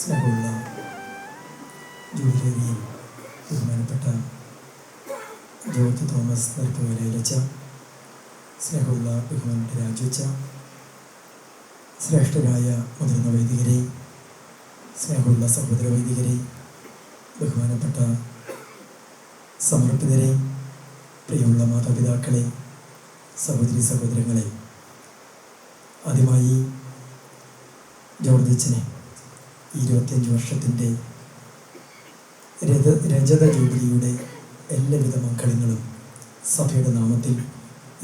സ്നേഹമുള്ള ജൂലിയേറിയും ബഹുമാനപ്പെട്ട George Thomas നെരുപ്പുകലയിലച്ച സ്നേഹമുള്ള ബഹുമാനപ്പെട്ട രാജുവച്ച ശ്രേഷ്ഠരായ മുതിർന്ന വൈദികരെ സ്നേഹമുള്ള സഹോദര വൈദികരെ ബഹുമാനപ്പെട്ട സമർപ്പിതരെ പ്രിയമുള്ള മാതാപിതാക്കളെ സഹോദരി സഹോദരങ്ങളെ ആദ്യമായി ജോർജച്ചനെ ഇരുപത്തിയഞ്ച് വർഷത്തിന്റെ രജ രജത ജൂബിലിയുടെ എല്ലാവിധ മംഗളങ്ങളും സഭയുടെ നാമത്തിൽ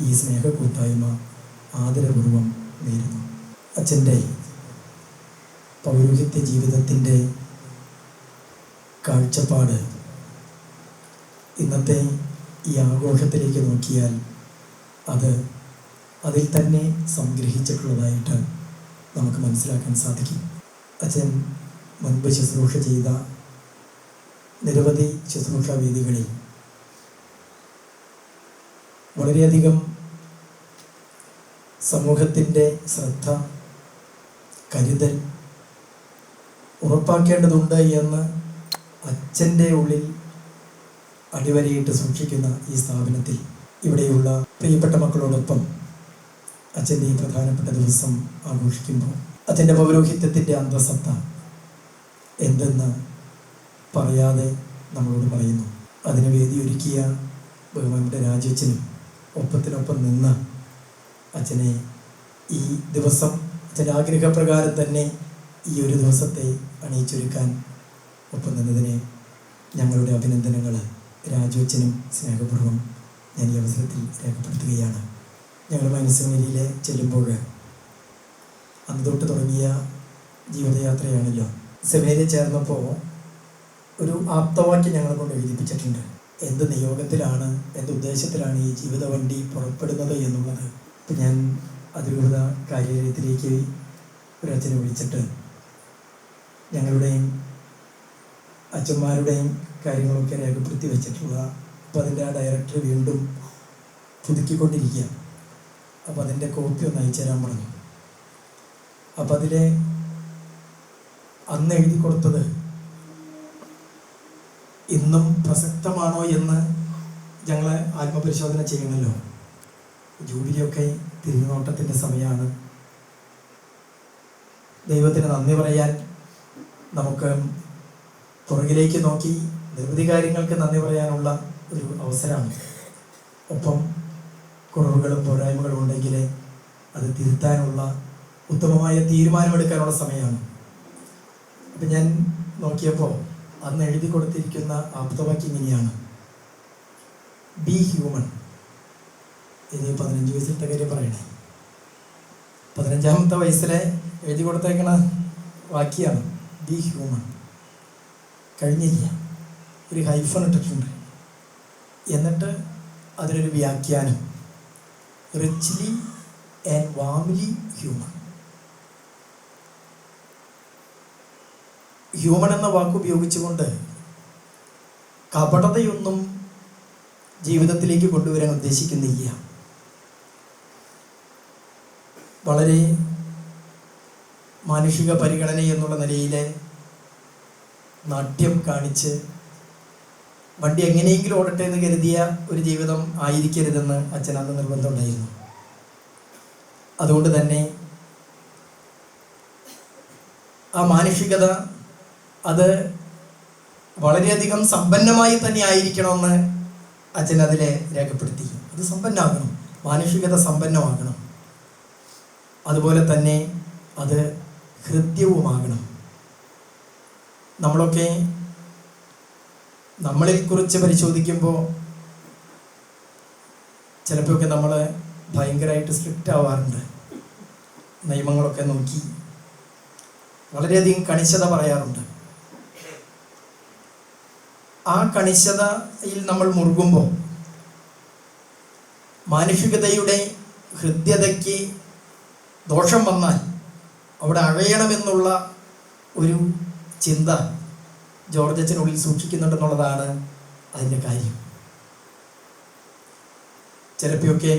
ഈ സ്നേഹ കൂട്ടായ്മ ആദരപൂർവം നേരുന്നു. അച്ഛന്റെ പൗരോഹിത്യ ജീവിതത്തിന്റെ കാഴ്ചപ്പാട് ഇന്നത്തെ ഈ ആഘോഷത്തിലേക്ക് നോക്കിയാൽ അത് അതിൽ തന്നെ സംഗ്രഹിച്ചിട്ടുള്ളതായിട്ട് നമുക്ക് മനസ്സിലാക്കാൻ സാധിക്കും. അച്ഛൻ മുൻപ് ശുശ്രൂഷ ചെയ്ത നിരവധി ശുശ്രൂഷ വേദികളിൽ വളരെയധികം സമൂഹത്തിന്റെ ശ്രദ്ധ കരുതൽ ഉറപ്പാക്കേണ്ടതുണ്ട് എന്ന് അച്ഛന്റെ ഉള്ളിൽ അടിവരയിട്ട് സൂക്ഷിക്കുന്ന ഈ സ്ഥാപനത്തിൽ ഇവിടെയുള്ള പ്രിയപ്പെട്ട മക്കളോടൊപ്പം അച്ഛന്റെ ഈ പ്രധാനപ്പെട്ട ദിവസം ആഘോഷിക്കുമ്പോൾ അച്ഛന്റെ പൗരോഹിത്യത്തിന്റെ അന്തസത്ത എന്തെന്ന് പറയാതെ നമ്മളോട് പറയുന്നു. അതിന് വേദിയൊരുക്കിയ ഭഗവാന്റെ രാജച്ചനും ഒപ്പത്തിനൊപ്പം നിന്ന് അച്ഛനെ ഈ ദിവസം അച്ഛന്റെ ആഗ്രഹപ്രകാരം തന്നെ ഈ ഒരു ദിവസത്തെ അണിയിച്ചൊരുക്കാൻ ഒപ്പം നിന്നതിനെ ഞങ്ങളുടെ അഭിനന്ദനങ്ങൾ രാജോച്ചനും സ്നേഹപൂർവം ഞാൻ ഈ അവസരത്തിൽ രേഖപ്പെടുത്തുകയാണ്. ഞങ്ങൾ മനസ്സിനിലെ ചെല്ലുമ്പോൾ അന്ന് തൊട്ട് തുടങ്ങിയ ജീവിതയാത്രയാണല്ലോ. സെമേരിൽ ചേർന്നപ്പോൾ ഒരു ആപ്തവാക്യം ഞങ്ങളെ കൊണ്ട് എഴുതിപ്പിച്ചിട്ടുണ്ട്. എന്ത് നിയോഗത്തിലാണ് എന്ത് ഉദ്ദേശത്തിലാണ് ഈ ജീവിത വണ്ടി പുറപ്പെടുന്നത് എന്നുള്ളത്. ഇപ്പം ഞാൻ അതിരൂപത കാര്യാലയത്തിലേക്ക് ഒരു അച്ഛനെ വിളിച്ചിട്ട് ഞങ്ങളുടെയും അച്ഛന്മാരുടെയും കാര്യങ്ങളൊക്കെ രേഖപ്പെടുത്തി വെച്ചിട്ടുള്ള അപ്പോൾ അതിന്റെ ആ ഡയറക്ടർ വീണ്ടും പുതുക്കിക്കൊണ്ടിരിക്കുക അപ്പോൾ അതിന്റെ കോപ്പി ഒന്ന് അയച്ചു തരാൻ പറഞ്ഞു. അപ്പം അതിലെ അന്ന് എഴുതി കൊടുത്തത് ഇന്നും പ്രസക്തമാണോ എന്ന് ഞങ്ങൾ ആത്മപരിശോധന ചെയ്യണമല്ലോ ജൂബിലിയൊക്കെ തിരിഞ്ഞുനോട്ടത്തിന്റെ സമയമാണ്. ദൈവത്തിന് നന്ദി പറയാൻ നമുക്ക് പുറകിലേക്ക് നോക്കി നിരവധി കാര്യങ്ങൾക്ക് നന്ദി പറയാനുള്ള ഒരു അവസരമാണ്. ഒപ്പം കുറവുകളും പോരായ്മകളും ഉണ്ടെങ്കിൽ അത് തിരുത്താനുള്ള ഉത്തമമായ തീരുമാനമെടുക്കാനുള്ള സമയമാണ്. അപ്പം ഞാൻ നോക്കിയപ്പോൾ അന്ന് എഴുതി കൊടുത്തിരിക്കുന്ന ആപ്തവാക്യം ഇങ്ങനെയാണ്. ബി ഹ്യൂമൺ ഇത് പതിനഞ്ച് വയസ്സിലത്തെ കാര്യം പറയണേ. പതിനഞ്ചാമത്തെ വയസ്സിലെ എഴുതി കൊടുത്തേക്കണ വാക്യാണ് ബി ഹ്യൂമൺ കഴിഞ്ഞില്ല. ഒരു ഹൈഫൺ ഇട്ടിട്ടുണ്ട്. എന്നിട്ട് അതിനൊരു വ്യാഖ്യാനം. Richly and warmly human human എന്ന വാക്ക് ഉപയോഗിച്ചുകൊണ്ട് കപടതയൊന്നും ജീവിതത്തിലേക്ക് കൊണ്ടുവരാൻ ഉദ്ദേശിക്കുന്നില്ല. വളരെ മാനുഷിക പരിഗണന എന്നുള്ള നിലയിൽ നാട്യം കാണിച്ച് വണ്ടി എങ്ങനെയെങ്കിലും ഓടട്ടെ എന്ന് കരുതിയ ഒരു ജീവിതം ആയിരിക്കരുതെന്ന് അച്ഛൻ അന്ന് നിർബന്ധമുണ്ടായിരുന്നു അതുകൊണ്ട് തന്നെ ആ മാനുഷികത അത് വളരെയധികം സമ്പന്നമായി തന്നെ ആയിരിക്കണമെന്ന് അച്ഛൻ അതിലെ രേഖപ്പെടുത്തി. അത് സമ്പന്നമാകണം മാനുഷികത സമ്പന്നമാകണം. അതുപോലെ തന്നെ അത് ഹൃദ്യവുമാകണം. നമ്മളൊക്കെ നമ്മളെ കുറിച്ച് പരിശോധിക്കുമ്പോൾ ചിലപ്പോഴൊക്കെ നമ്മൾ ഭയങ്കരമായിട്ട് സ്ട്രിക്റ്റ് ആവാറുണ്ട്. നിയമങ്ങളൊക്കെ നോക്കി. വളരെയധികം കണിശത പറയാറുണ്ട്. ആ കണിശതയിൽ നമ്മൾ മുറുകുമ്പോൾ മാനുഷികതയുടെ ഹൃദ്യതയ്ക്ക് ദോഷം വന്നാൽ അവിടെ അഴയണമെന്നുള്ള ഒരു ചിന്ത ജോർജച്ചനുള്ളിൽ സൂക്ഷിക്കുന്നുണ്ടെന്നുള്ളതാണ് അതിന്റെ കാര്യം. ചിലപ്പോഴൊക്കെ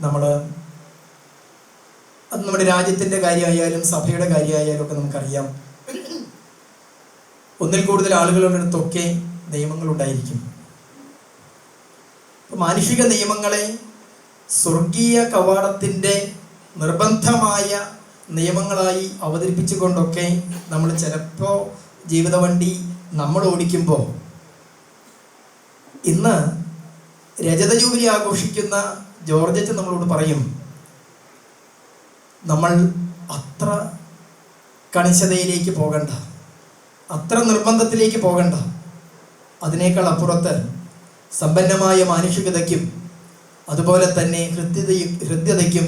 നമ്മൾ അത് നമ്മുടെ രാജ്യത്തിന്റെ കാര്യമായാലും സഭയുടെ കാര്യമായാലും ഒക്കെ നമുക്കറിയാം. ഒന്നിൽ കൂടുതൽ ആളുകളുടെ നിയമങ്ങൾ ഉണ്ടായിരിക്കും. മാനുഷിക നിയമങ്ങളെ സ്വർഗീയ കവാടത്തിന്റെ നിർബന്ധമായ നിയമങ്ങളായി അവതരിപ്പിച്ചുകൊണ്ടൊക്കെ നമ്മൾ ചിലപ്പോൾ ജീവിത വണ്ടി നമ്മൾ ഓടിക്കുമ്പോൾ ഇന്ന് രജത ജൂബിലി ആഘോഷിക്കുന്ന ജോർജറ്റ് നമ്മളോട് പറയും നമ്മൾ അത്ര കണിശതയിലേക്ക് പോകണ്ട. അത്ര നിർബന്ധത്തിലേക്ക് പോകണ്ട. അതിനേക്കാൾ അപ്പുറത്ത് സമ്പന്നമായ മാനുഷികതയ്ക്കും അതുപോലെ തന്നെ ഹൃദ്യതയും ഹൃദ്യതയ്ക്കും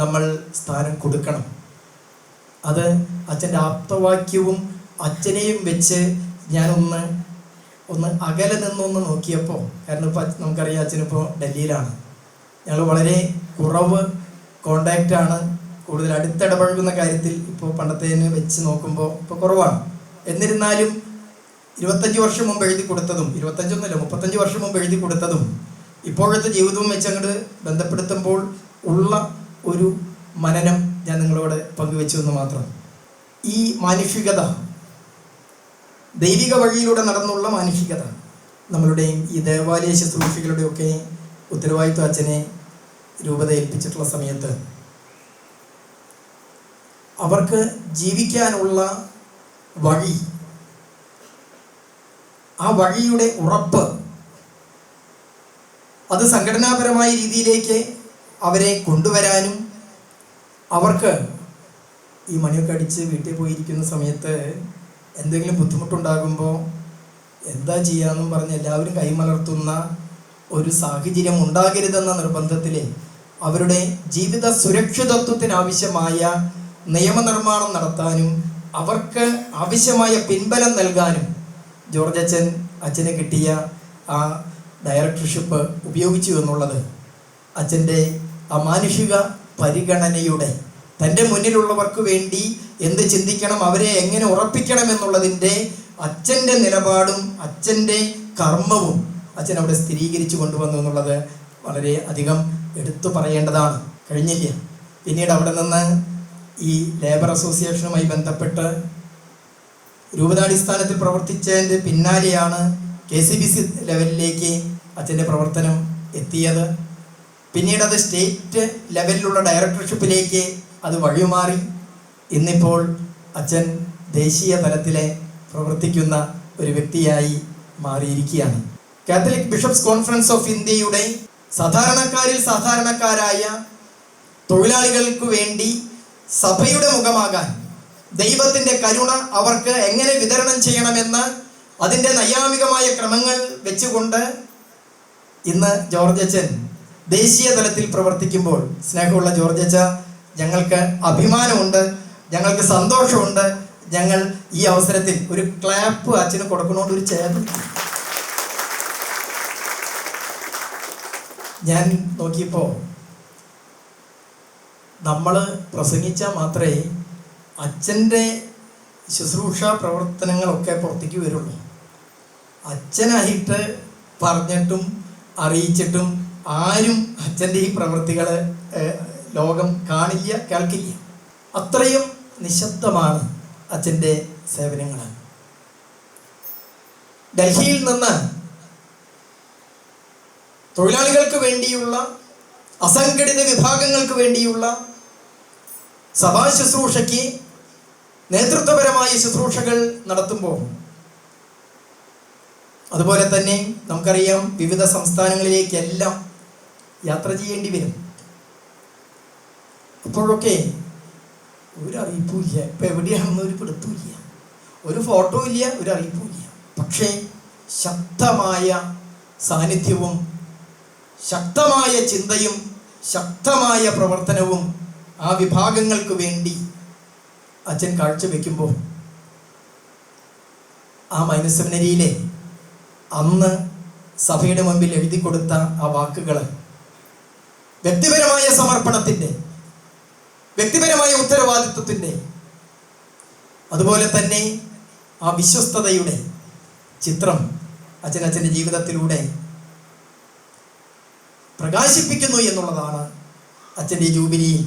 നമ്മൾ സ്ഥാനം കൊടുക്കണം. അത് അച്ഛന്റെ ആപ്തവാക്യവും അച്ഛനെയും വെച്ച് ഞാനൊന്ന് ഒന്ന് അകലെ നിന്നൊന്ന് നോക്കിയപ്പോൾ കാരണം ഇപ്പോൾ നമുക്കറിയാം അച്ഛനിപ്പോൾ ഡൽഹിയിലാണ്. ഞങ്ങൾ വളരെ കുറവ് കോണ്ടാക്റ്റാണ് കൂടുതൽ അടുത്തിടപഴകുന്ന കാര്യത്തിൽ ഇപ്പോൾ പണ്ടത്തേന് വെച്ച് നോക്കുമ്പോൾ ഇപ്പോൾ കുറവാണ്. എന്നിരുന്നാലും ഇരുപത്തഞ്ച് വർഷം മുമ്പ് എഴുതി കൊടുത്തതും ഇരുപത്തഞ്ചൊന്നുമില്ല മുപ്പത്തഞ്ച് വർഷം മുമ്പ് എഴുതി കൊടുത്തതും ഇപ്പോഴത്തെ ജീവിതവും വെച്ച് അങ്ങോട്ട് ബന്ധപ്പെടുത്തുമ്പോൾ ഉള്ള ഒരു മനനം ഞാൻ നിങ്ങളോട് പങ്കുവെച്ചു എന്ന് മാത്രം. ഈ മാനുഷികത ദൈവിക വഴിയിലൂടെ നടന്നുള്ള മാനുഷികത നമ്മളുടെയും ഈ ദേവാലയ ശുശ്രൂഷകളുടെയൊക്കെ ഉത്തരവാദിത്വ അച്ഛനെ രൂപത ഏൽപ്പിച്ചിട്ടുള്ള സമയത്ത് അവർക്ക് ജീവിക്കാനുള്ള വഴി. ആ വഴിയുടെ ഉറപ്പ് അത് സംഘടനാപരമായ രീതിയിലേക്ക് അവരെ കൊണ്ടുവരാനും അവർക്ക് ഈ മണിയൊക്കെ അടിച്ച് വീട്ടിൽ പോയിരിക്കുന്ന സമയത്ത് എന്തെങ്കിലും ബുദ്ധിമുട്ടുണ്ടാകുമ്പോൾ എന്താ ചെയ്യാമെന്നും പറഞ്ഞ് എല്ലാവരും കൈമലർത്തുന്ന ഒരു സാഹചര്യം ഉണ്ടാകരുതെന്ന നിർബന്ധത്തിൽ അവരുടെ ജീവിത സുരക്ഷിതത്വത്തിനാവശ്യമായ നിയമനിർമ്മാണം നടത്താനും അവർക്ക് ആവശ്യമായ പിൻബലം നൽകാനും ജോർജ് അച്ഛൻ അച്ഛന് കിട്ടിയ ആ ഡയറക്ടർഷിപ്പ് ഉപയോഗിച്ചു എന്നുള്ളത് അച്ഛന്റെ അമാനുഷിക പരിഗണനയുടെ തന്റെ മുന്നിലുള്ളവർക്ക് വേണ്ടി എന്ത് ചിന്തിക്കണം അവരെ എങ്ങനെ ഉറപ്പിക്കണം എന്നുള്ളതിന്റെ അച്ഛന്റെ നിലപാടും അച്ഛന്റെ കർമ്മവും അച്ഛൻ അവിടെ സ്ഥിരീകരിച്ചു കൊണ്ടുവന്നു എന്നുള്ളത് വളരെ അധികം എടുത്തു പറയേണ്ടതാണ്. കഴിഞ്ഞില്ല. പിന്നീട് അവിടെ നിന്ന് ഈ ലേബർ അസോസിയേഷനുമായി ബന്ധപ്പെട്ട് രൂപതാടിസ്ഥാനത്തിൽ പ്രവർത്തിച്ചതിന്റെ പിന്നാലെയാണ് കെ സി ബി സി ലെവലിലേക്ക് അച്ഛന്റെ പ്രവർത്തനം എത്തിയത്. പിന്നീട് അത് സ്റ്റേറ്റ് ലെവലിലുള്ള ഡയറക്ടർഷിപ്പിലേക്ക് അത് വഴിമാറി. ഇന്നിപ്പോൾ അച്ഛൻ ദേശീയ തലത്തിലെ പ്രവർത്തിക്കുന്ന ഒരു വ്യക്തിയായി മാറിയിരിക്കുകയാണ്. കാത്തലിക് ബിഷപ്സ് കോൺഫറൻസ് ഓഫ് ഇന്ത്യയുടെ സാധാരണക്കാരിൽ സാധാരണക്കാരായ തൊഴിലാളികൾക്ക് വേണ്ടി സഭയുടെ മുഖമാകാൻ ദൈവത്തിന്റെ കരുണ അവർക്ക് എങ്ങനെ വിതരണം ചെയ്യണമെന്ന് അതിന്റെ നൈയാമികമായ ക്രമങ്ങൾ വെച്ചുകൊണ്ട് ഇന്ന് ജോർജ് അച്ഛൻ ദേശീയ തലത്തിൽ പ്രവർത്തിക്കുമ്പോൾ സ്നേഹമുള്ള ജോർജ് അച്ഛ ഞങ്ങൾക്ക് അഭിമാനമുണ്ട് ഞങ്ങൾക്ക് സന്തോഷമുണ്ട്. ഞങ്ങൾ ഈ അവസരത്തിൽ ഒരു ക്ലാപ്പ് അച്ഛന് കൊടുക്കണോണ്ട് ഒരു ചേർന്ന് ഞാൻ നോക്കിയപ്പോൾ നമ്മൾ പ്രസംഗിച്ചാൽ മാത്രമേ അച്ഛന്റെ ശുശ്രൂഷ പ്രവർത്തനങ്ങളൊക്കെ പുറത്തേക്ക് വരുള്ളൂ. അച്ഛനായിട്ട് പറഞ്ഞിട്ടും അറിയിച്ചിട്ടും ആരും അച്ഛന്റെ ഈ പ്രവൃത്തികൾ ലോകം കാണില്ല കേൾക്കില്ല. അത്രയും നിശബ്ദമാണ് അച്ഛന്റെ സേവനങ്ങൾ ഡൽഹിയിൽ നിന്ന് തൊഴിലാളികൾക്ക് വേണ്ടിയുള്ള അസംഘടിത വിഭാഗങ്ങൾക്ക് വേണ്ടിയുള്ള സഭാ ശുശ്രൂഷയ്ക്ക് നേതൃത്വപരമായ ശുശ്രൂഷകൾ നടത്തുമ്പോൾ അതുപോലെ തന്നെ നമുക്കറിയാം വിവിധ സംസ്ഥാനങ്ങളിലേക്കെല്ലാം യാത്ര ചെയ്യേണ്ടി വരും. അപ്പോഴൊക്കെ ഒരു അറിയിപ്പുമില്ല. ഇപ്പം എവിടെയാണെന്ന് ഒരു പിടുത്തുമില്ല ഒരു ഫോട്ടോ ഇല്ല ഒരു അറിയിപ്പുമില്ല. പക്ഷേ ശക്തമായ സാന്നിധ്യവും ശക്തമായ ചിന്തയും ശക്തമായ പ്രവർത്തനവും ആ വിഭാഗങ്ങൾക്ക് വേണ്ടി അച്ഛൻ കാഴ്ചവെക്കുമ്പോൾ ആ മൈനസ് സെമിനരിയിലെ അന്ന് സഭയുടെ മുമ്പിൽ എഴുതി കൊടുത്ത ആ വാക്കുകൾ വ്യക്തിപരമായ സമർപ്പണത്തിന്റെ വ്യക്തിപരമായ ഉത്തരവാദിത്വത്തിന്റെ അതുപോലെ തന്നെ ആ വിശ്വസ്തതയുടെ ചിത്രം അച്ഛൻ അച്ഛന്റെ ജീവിതത്തിലൂടെ പ്രകാശിപ്പിക്കുന്നു എന്നുള്ളതാണ് അച്ഛന്റെ ജൂബിലിയിൽ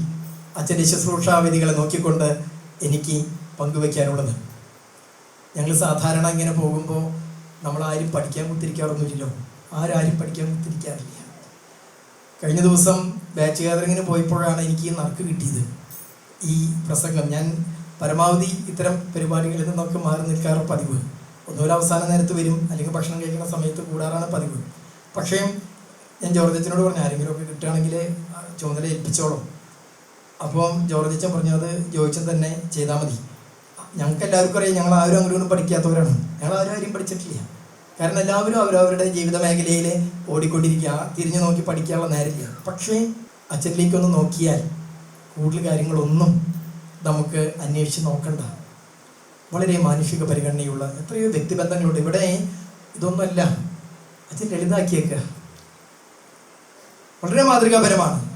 അച്ഛന്റെ ശുശ്രൂഷാവിധികളെ നോക്കിക്കൊണ്ട് എനിക്ക് പങ്കുവയ്ക്കാനുള്ളത് ഞങ്ങൾ സാധാരണ ഇങ്ങനെ പോകുമ്പോൾ നമ്മളാരും പഠിക്കാൻ കുത്തിരിക്കാറൊന്നുമില്ലല്ലോ. ആരാരും പഠിക്കാൻ കുത്തിരിക്കാറില്ല. കഴിഞ്ഞ ദിവസം ബാച്ച് ഗാദറിങ്ങിന് പോയപ്പോഴാണ് എനിക്ക് നറുക്ക് കിട്ടിയത്. ഈ പ്രസംഗം ഞാൻ പരമാവധി ഇത്തരം പരിപാടികളിൽ നിന്നൊക്കെ മാറി നിൽക്കാറ് പതിവ്. ഒന്നുമില്ല അവസാന നേരത്ത് വരും അല്ലെങ്കിൽ ഭക്ഷണം കഴിക്കുന്ന സമയത്ത് കൂടാറാണ് പതിവ്. പക്ഷേ ഞാൻ ജോർജച്ചനോട് പറഞ്ഞു ആരെങ്കിലുമൊക്കെ കിട്ടുകയാണെങ്കിൽ ചുമതല ഏൽപ്പിച്ചോളും. അപ്പം ജോർജിച്ചൻ പറഞ്ഞു അത് ജോയിച്ചൻ തന്നെ ചെയ്താൽ മതി. ഞങ്ങൾക്ക് എല്ലാവർക്കും അറിയാം ഞങ്ങൾ ആരും അങ്ങോട്ടും പഠിക്കാത്തവരാണ്. ഞങ്ങൾ ആരും ആരും പഠിച്ചിട്ടില്ല. കാരണം എല്ലാവരും അവരവരുടെ ജീവിത മേഖലയിൽ ഓടിക്കൊണ്ടിരിക്കുക തിരിഞ്ഞു നോക്കി പഠിക്കാനുള്ള നേരമില്ല. പക്ഷേ അച്ഛനിലേക്കൊന്ന് നോക്കിയാൽ കൂടുതൽ കാര്യങ്ങളൊന്നും നമുക്ക് അന്വേഷിച്ച് നോക്കണ്ട. വളരെ മാനുഷിക പരിഗണനയുള്ള എത്രയോ വ്യക്തിബന്ധങ്ങളുണ്ട്. ഇവിടെ ഇതൊന്നുമല്ല. അച്ഛൻ ലളിതാക്കിയേക്കുക. വളരെ മാതൃകാപരമാണ്.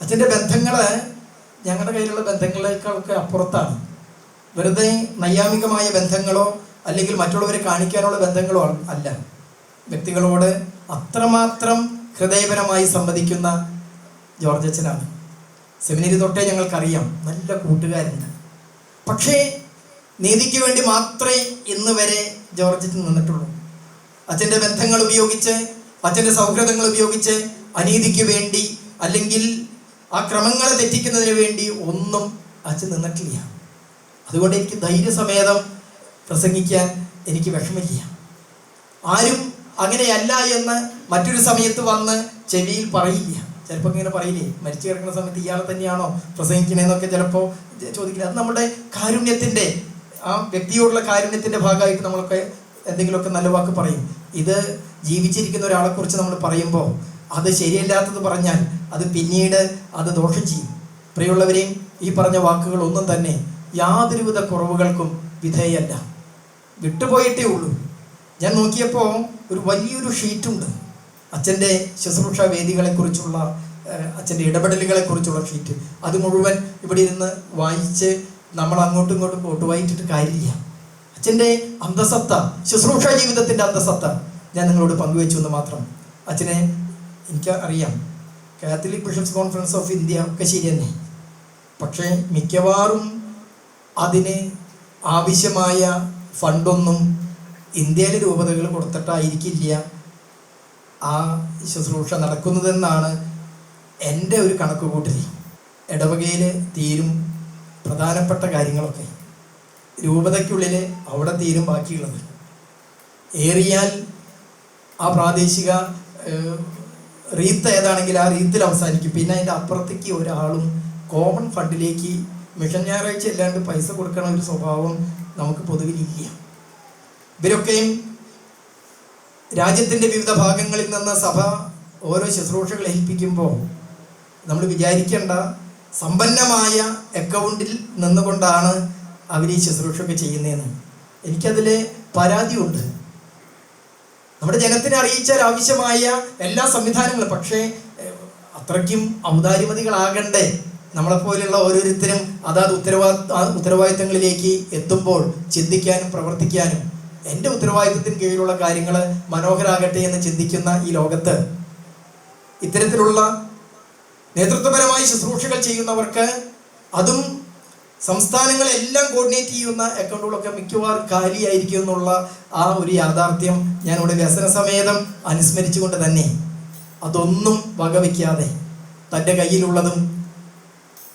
അച്ഛന്റെ ബന്ധങ്ങൾ ഞങ്ങളുടെ കയ്യിലുള്ള ബന്ധങ്ങളെക്കാളൊക്കെ അപ്പുറത്താണ്. വെറുതെ നൈയാമികമായ ബന്ധങ്ങളോ അല്ലെങ്കിൽ മറ്റുള്ളവരെ കാണിക്കാനുള്ള ബന്ധങ്ങളോ അല്ല. വ്യക്തികളോട് അത്രമാത്രം ഹൃദയപരമായി സംവദിക്കുന്ന ജോർജ് അച്ഛനാണ്. സെമിനറി തൊട്ടേ ഞങ്ങൾക്കറിയാം. നല്ല കൂട്ടുകാരുണ്ട്. പക്ഷേ നീതിക്ക് വേണ്ടി മാത്രമേ ഇന്ന് വരെ ജോർജ് നിന്നിട്ടുള്ളൂ. അച്ഛന്റെ ബന്ധങ്ങൾ ഉപയോഗിച്ച് അച്ഛന്റെ സൗഹൃദങ്ങൾ ഉപയോഗിച്ച് അനീതിക്ക് വേണ്ടി അല്ലെങ്കിൽ ആ ക്രമങ്ങളെ തെറ്റിക്കുന്നതിന് വേണ്ടി ഒന്നും അച്ഛൻ നിന്നിട്ടില്ല. അതുകൊണ്ട് എനിക്ക് ധൈര്യസമേതം പ്രസംഗിക്കാൻ എനിക്ക് വിഷമില്ല ആരും അങ്ങനെയല്ല എന്ന് മറ്റൊരു സമയത്ത് വന്ന് ചെവിയിൽ പറയില്ല. ചിലപ്പോൾ ഇങ്ങനെ പറയില്ലേ? മരിച്ചു കിടക്കുന്ന സമയത്ത് ഇയാളെ തന്നെയാണോ പ്രസംഗിക്കണേന്നൊക്കെ ചിലപ്പോൾ ചോദിക്കില്ല. അത് നമ്മുടെ കാരുണ്യത്തിന്റെ ആ വ്യക്തിയോടുള്ള കാരുണ്യത്തിന്റെ ഭാഗമായിട്ട് നമ്മളൊക്കെ എന്തെങ്കിലുമൊക്കെ നല്ല വാക്ക് പറയും. ഇത് ജീവിച്ചിരിക്കുന്ന ഒരാളെക്കുറിച്ച് നമ്മൾ പറയുമ്പോൾ അത് ശരിയല്ലാത്തത് പറഞ്ഞാൽ അത് പിന്നീട് അത് ദോഷം ചെയ്യും. പ്രിയമുള്ളവരെ ഈ പറഞ്ഞ വാക്കുകൾ ഒന്നും തന്നെ യാതൊരുവിധ കുറവുകൾക്കും വിധേയല്ല. വിട്ടുപോയിട്ടേ ഉള്ളൂ. ഞാൻ നോക്കിയപ്പോൾ ഒരു വലിയൊരു ഷീറ്റുണ്ട്. അച്ഛന്റെ ശുശ്രൂഷ വേദികളെക്കുറിച്ചുള്ള അച്ഛന്റെ ഇടപെടലുകളെക്കുറിച്ചുള്ള ഷീറ്റ്. അത് മുഴുവൻ ഇവിടെ ഇരുന്ന് വായിച്ച് നമ്മൾ അങ്ങോട്ടും ഇങ്ങോട്ടും കൊട്ടുവായിട്ടിട്ട് കാര്യമില്ല. അച്ഛന്റെ അന്തസത്ത ശുശ്രൂഷ ജീവിതത്തിന്റെ അന്തസത്ത ഞാൻ നിങ്ങളോട് പങ്കുവെച്ചു എന്ന് മാത്രം. അച്ഛനെ എനിക്ക് അറിയാം Catholic bishops conference of India ഒക്കെ ശരി തന്നെ. പക്ഷേ മിക്കവാറും അതിന് ആവശ്യമായ ഫണ്ടൊന്നും ഇന്ത്യയിലെ രൂപതകൾ കൊടുത്തിട്ടായിരിക്കില്ല ആ ശുശ്രൂഷ നടക്കുന്നതെന്നാണ് എന്റെ ഒരു കണക്ക് കൂട്ടൽ ഇടവകയിൽ തീരും പ്രധാനപ്പെട്ട കാര്യങ്ങളൊക്കെ. രൂപതയ്ക്കുള്ളിൽ അവിടെ തീരും ബാക്കിയുള്ളത്. ഏറിയാൽ ആ പ്രാദേശിക റീത്ത് ഏതാണെങ്കിൽ ആ റീത്തിൽ അവസാനിക്കും. പിന്നെ അതിന്റെ അപ്പുറത്തേക്ക് ഒരാളും കോമൺ ഫണ്ടിലേക്ക് മിഷൻ ഞായറാഴ്ച അല്ലാണ്ട് പൈസ കൊടുക്കണ ഒരു സ്വഭാവം നമുക്ക് പൊതുവിലില്ല ഇവരൊക്കെയും രാജ്യത്തിന്റെ വിവിധ ഭാഗങ്ങളിൽ നിന്ന് സഭ ഓരോ ശുശ്രൂഷകൾ ഏൽപ്പിക്കുമ്പോൾ നമ്മൾ വിചാരിക്കേണ്ട സമ്പന്നമായ അക്കൗണ്ടിൽ നിന്നുകൊണ്ടാണ് അവർ ഈ ശുശ്രൂഷയൊക്കെ ചെയ്യുന്നതെന്ന്. എനിക്കതിൽ പരാതിയുണ്ട്. നമ്മുടെ ജനത്തിനെ അറിയിച്ചാൽ ആവശ്യമായ എല്ലാ സംവിധാനങ്ങളും. പക്ഷേ അത്രയ്ക്കും ഔദാര്യമതികളാകണ്ടേ? നമ്മളെപ്പോലെയുള്ള ഓരോരുത്തരും അതാത് ഉത്തരവാ ഉത്തരവാദിത്തങ്ങളിലേക്ക് എത്തുമ്പോൾ ചിന്തിക്കാനും പ്രവർത്തിക്കാനും എന്റെ ഉത്തരവാദിത്തത്തിന് കീഴിലുള്ള കാര്യങ്ങൾ മനോഹരാകട്ടെ എന്ന് ചിന്തിക്കുന്ന ഈ ലോകത്ത് ഇത്തരത്തിലുള്ള നേതൃത്വപരമായി ശുശ്രൂഷകൾ ചെയ്യുന്നവർക്ക് അതും സംസ്ഥാനങ്ങളെല്ലാം കോർഡിനേറ്റ് ചെയ്യുന്ന അക്കൗണ്ടുകളൊക്കെ മിക്കവാറും കാലിയായിരിക്കും എന്നുള്ള ആ ഒരു യാഥാർത്ഥ്യം ഞാനിവിടെ വ്യസന സമേതം അനുസ്മരിച്ചുകൊണ്ട് തന്നെ അതൊന്നും വകവയ്ക്കാതെ തന്റെ കയ്യിലുള്ളതും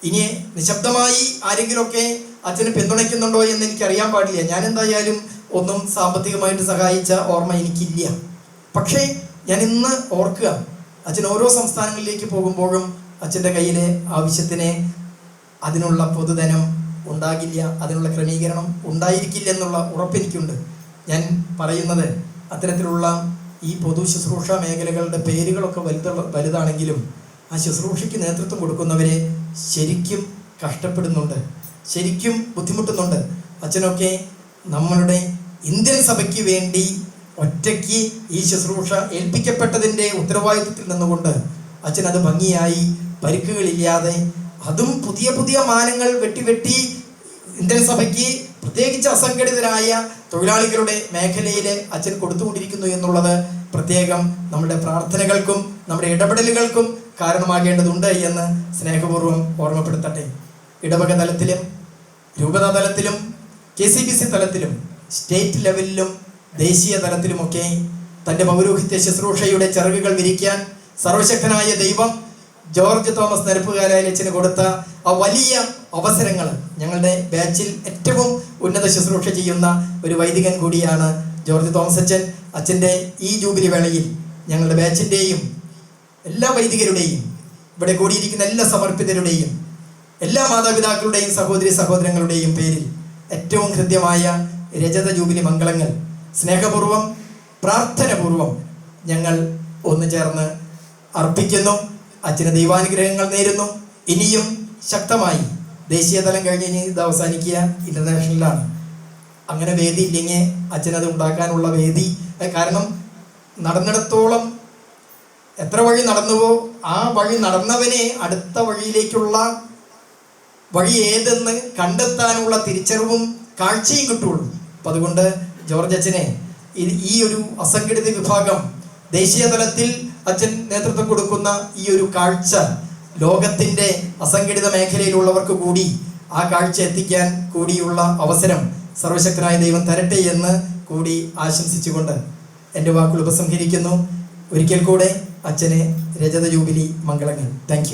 ഇനി നിശബ്ദമായി ആരെങ്കിലുമൊക്കെ അച്ഛനെ പിന്തുണയ്ക്കുന്നുണ്ടോ എന്ന് എനിക്ക് അറിയാൻ പാടില്ല. ഞാൻ എന്തായാലും ഒന്നും സാമ്പത്തികമായിട്ട് സഹായിച്ച ഓർമ്മ എനിക്കില്ല. പക്ഷേ ഞാൻ ഇന്ന് ഓർക്കുക അച്ഛൻ ഓരോ സംസ്ഥാനങ്ങളിലേക്ക് പോകുമ്പോഴും അച്ഛന്റെ കയ്യിലെ ആവശ്യത്തിന് അതിനുള്ള പൊതുധനം ഉണ്ടാകില്ല അതിനുള്ള ക്രമീകരണം ഉണ്ടായിരിക്കില്ല എന്നുള്ള ഉറപ്പെനിക്കുണ്ട്. ഞാൻ പറയുന്നത് അത്തരത്തിലുള്ള ഈ പൊതു ശുശ്രൂഷ മേഖലകളുടെ പേരുകളൊക്കെ വലുത വലുതാണെങ്കിലും ആ ശുശ്രൂഷയ്ക്ക് നേതൃത്വം കൊടുക്കുന്നവരെ ശരിക്കും കഷ്ടപ്പെടുന്നുണ്ട് ശരിക്കും ബുദ്ധിമുട്ടുന്നുണ്ട്. അച്ഛനൊക്കെ നമ്മളുടെ ഇന്ത്യൻ സഭയ്ക്ക് വേണ്ടി ഒറ്റയ്ക്ക് ഈ ശുശ്രൂഷ ഏൽപ്പിക്കപ്പെട്ടതിന്റെ ഉത്തരവാദിത്വത്തിൽ നിന്നുകൊണ്ട് അച്ഛൻ അത് ഭംഗിയായി പരിക്കുകളില്ലാതെ അതും പുതിയ പുതിയ മാനങ്ങൾ വെട്ടി വെട്ടി ഇന്ത്യൻ സഭയ്ക്ക് പ്രത്യേകിച്ച് അസംഘടിതരായ തൊഴിലാളികളുടെ മേഖലയിൽ അച്ഛൻ കൊടുത്തുകൊണ്ടിരിക്കുന്നു എന്നുള്ളത് പ്രത്യേകം നമ്മുടെ പ്രാർത്ഥനകൾക്കും നമ്മുടെ ഇടപെടലുകൾക്കും കാരണമാകേണ്ടതുണ്ട് എന്ന് സ്നേഹപൂർവം ഓർമ്മപ്പെടുത്തട്ടെ. ഇടവക തലത്തിലും രൂപതാ തലത്തിലും കെ സി ബി സി തലത്തിലും സ്റ്റേറ്റ് ലെവലിലും ദേശീയ തലത്തിലുമൊക്കെ തന്റെ പൗരോഹിത്യ ശുശ്രൂഷയുടെ ചിറകുകൾ വിരിക്കാൻ സർവശക്തനായ ദൈവം ജോർജ് തോമസ് നെരുപ്പുകാലയച്ചന് കൊടുത്ത ആ വലിയ അവസരങ്ങൾ ഞങ്ങളുടെ ബാച്ചിൽ ഏറ്റവും ഉന്നത ശുശ്രൂഷ ചെയ്യുന്ന ഒരു വൈദികൻ കൂടിയാണ് ജോർജ് തോമസ് അച്ഛൻ. അച്ഛന്റെ ഈ ജൂബിലി വേളയിൽ ഞങ്ങളുടെ ബാച്ചിന്റെയും എല്ലാ വൈദികരുടെയും ഇവിടെ കൂടിയിരിക്കുന്ന എല്ലാ സമർപ്പിതരുടെയും എല്ലാ മാതാപിതാക്കളുടെയും സഹോദരി സഹോദരങ്ങളുടെയും പേരിൽ ഏറ്റവും ഹൃദ്യമായ രജത ജൂബിലി മംഗളങ്ങൾ സ്നേഹപൂർവം പ്രാർത്ഥനപൂർവം ഞങ്ങൾ ഒന്നു ചേർന്ന് അർപ്പിക്കുന്നു. അച്ഛന് ദൈവാനുഗ്രഹങ്ങൾ നേരുന്നു. ഇനിയും ശക്തമായി ദേശീയ തലം കഴിഞ്ഞ് ഇനി ഇത് അവസാനിക്കുക ഇന്റർനാഷണലാണ് അങ്ങനെ വേദി ഇല്ലെങ്കിൽ അച്ഛനത് ഉണ്ടാക്കാനുള്ള വേദി കാരണം നടന്നിടത്തോളം എത്ര വഴി നടന്നുവോ ആ വഴി നടന്നവനെ അടുത്ത വഴിയിലേക്കുള്ള വഴി ഏതെന്ന് കണ്ടെത്താനുള്ള തിരിച്ചറിവും കാഴ്ചയും കിട്ടുള്ളൂ. അപ്പം അതുകൊണ്ട് ജോർജ് അച്ഛനെ ഈ ഒരു അസംഘടിത വിഭാഗം ദേശീയ തലത്തിൽ അച്ഛൻ നേതൃത്വം കൊടുക്കുന്ന ഈ ഒരു കാഴ്ച ലോകത്തിന്റെ അസംഘടിത മേഖലയിലുള്ളവർക്ക് കൂടി ആ കാഴ്ച എത്തിക്കാൻ കൂടിയുള്ള അവസരം സർവശക്തനായ ദൈവം തരട്ടെ എന്ന് കൂടി ആശംസിച്ചുകൊണ്ട് എന്റെ വാക്കുകൾ ഉപസംഹരിക്കുന്നു. ഒരിക്കൽ കൂടെ അച്ഛനെ രജത ജൂബിലി മംഗളങ്ങൾ. താങ്ക്